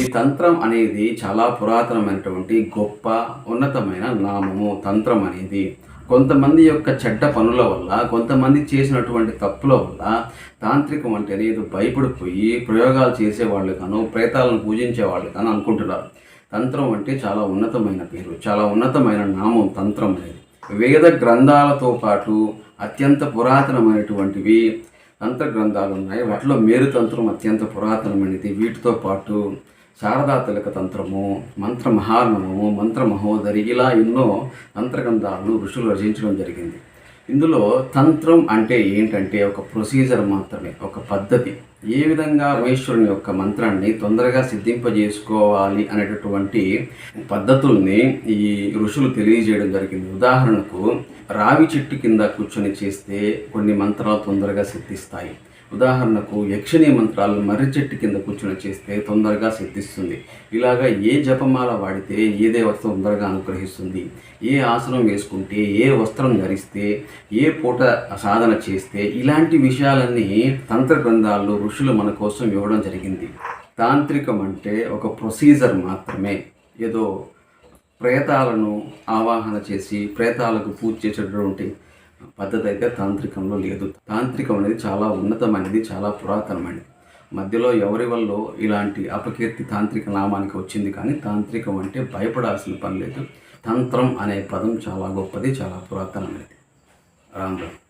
ఈ తంత్రం అనేది చాలా పురాతనమైనటువంటి గొప్ప ఉన్నతమైన నామము తంత్రం అనేది. కొంతమంది యొక్క చెడ్డ పనుల వల్ల కొంతమంది చేసినటువంటి తప్పుల వల్ల తాంత్రికం అంటే అనేది భయపడిపోయి ప్రయోగాలు చేసేవాళ్ళు కాను ప్రేతాలను పూజించే వాళ్ళు కాను అనుకుంటున్నారు. తంత్రం అంటే చాలా ఉన్నతమైన పేరు చాలా ఉన్నతమైన నామం తంత్రం అనేది. వేద గ్రంథాలతో పాటు అత్యంత పురాతనమైనటువంటివి తంత్ర గ్రంథాలు ఉన్నాయి. వాటిలో మేరు తంత్రం అత్యంత పురాతనమైనది. వీటితో పాటు శారదా తిలక తంత్రము మంత్ర మహార్ణము మంత్ర మహోదరి ఇలా ఎన్నో తంత్ర ఋషులు రచించడం జరిగింది. ఇందులో తంత్రం అంటే ఏంటంటే ఒక ప్రొసీజర్ మాత్రమే ఒక పద్ధతి. ఏ విధంగా మహేశ్వరుని యొక్క మంత్రాన్ని తొందరగా సిద్ధింపజేసుకోవాలి అనేటటువంటి పద్ధతుల్ని ఈ ఋషులు తెలియజేయడం జరిగింది. ఉదాహరణకు రావి చెట్టు కింద కూర్చొని చేస్తే కొన్ని మంత్రాలు తొందరగా సిద్ధిస్తాయి. ఉదాహరణకు యక్షిణీ మంత్రాలు మర్రి చెట్టు కింద కూర్చొని చేస్తే తొందరగా సిద్ధిస్తుంది. ఇలాగా ఏ జపమాల వాడితే ఏ దేవత తొందరగా అనుగ్రహిస్తుంది? ఏ ఆసనం వేసుకుంటే ఏ వస్త్రం ధరిస్తే ఏ పూట సాధన చేస్తే ఇలాంటి విషయాలన్నీ తంత్ర గ్రంథాల్లో ఋషులు మన కోసం ఇవ్వడం జరిగింది. తాంత్రికం అంటే ఒక ప్రొసీజర్ మాత్రమే. ఏదో ప్రేతాలను ఆవాహన చేసి ప్రేతాలకు పూజ చేసేటటువంటి పద్ధతి అయితే తాంత్రికంలో లేదు. తాంత్రికం అనేది చాలా ఉన్నతమైనది చాలా పురాతనమైనది. మధ్యలో ఎవరి వల్ల ఇలాంటి అపకీర్తి తాంత్రిక నామానికి వచ్చింది కానీ తాంత్రికం అంటే భయపడాల్సిన పని లేదు. తంత్రం అనే పదం చాలా గొప్పది చాలా పురాతనమైనది. రామ్ రామ్.